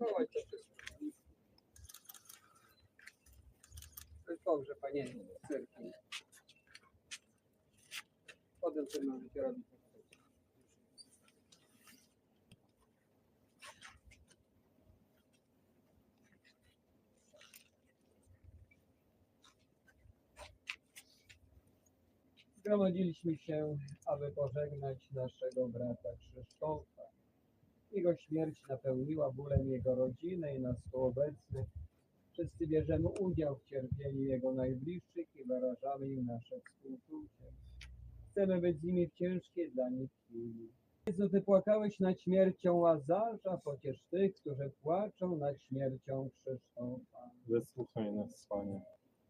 Wołać to wszystko. To jest dobrze, panie cyrki. Potem sobie możecie robić. Zgromadziliśmy się, aby pożegnać naszego brata Krzysztofa. Jego śmierć napełniła bólem jego rodziny i nas tu obecnych. Wszyscy bierzemy udział w cierpieniu jego najbliższych i wyrażamy im nasze współczucie. Chcemy być z nimi w ciężkiej dla nich chwili. Jezu, Ty płakałeś nad śmiercią Łazarza, pociesz tych, którzy płaczą nad śmiercią Krzysztofa. Wysłuchaj nas, Panie.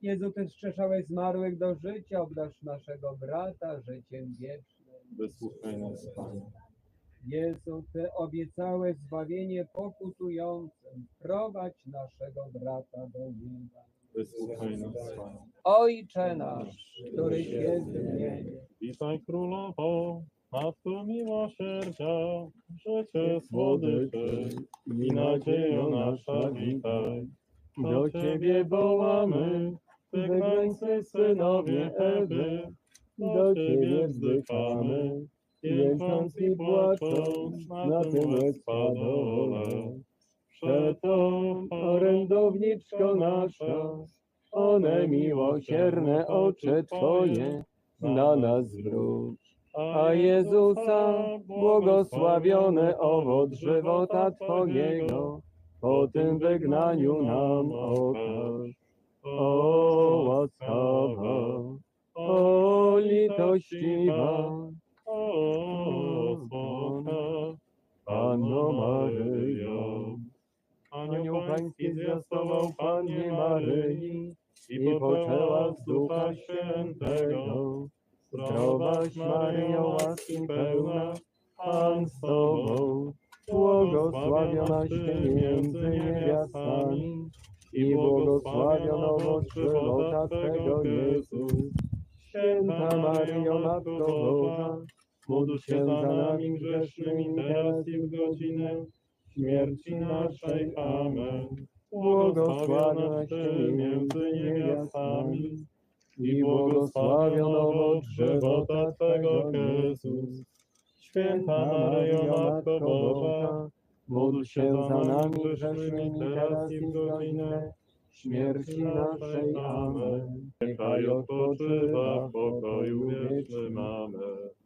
Jezu, Ty wskrzeszałeś zmarłych do życia, obdarz naszego brata życiem wiecznym. Wysłuchaj nas, Panie. Jezu, Ty obiecałeś zbawienie pokutującym. Prowadź naszego brata do nieba. Wysłuchaj nas, Panie. Ojcze nasz, któryś jest w niebie, Witaj Królowo, Matko miłosierdzia, życie słodyczy i nadzieja nasza witaj. Do Ciebie wołamy, wygnańcy synowie Ewy, do Ciebie wzdychamy, i płacząc na tym łez-padole. Przeto, orędowniczko nasza, one miłosierne oczy Twoje na nas zwróć. A Jezusa błogosławione owoc żywota Twojego, po tym wygnaniu nam okaż. O łaskawa, o litościwa, Maryjo. Anioł Pański zwiastował Pannie Maryi i poczęła z Ducha Świętego. Zdrowaś Maryjo, łaski pełna, Pan z Tobą, błogosławionaś Ty między niewiastami i błogosławiony owoc żywota Twego Jezus. Święta Maryjo, Matko módl się za nami grzesznymi teraz i w godzinę śmierci naszej. Amen. Błogosławionaś Ty między niewiastami i błogosławiony owoc żywota Twego Jezus. Święta Maryjo, Matko Boża, módl się za nami grzesznymi teraz i w godzinę śmierci naszej. Amen. Niechaj odpoczywa w pokoju wiecznym. Amen.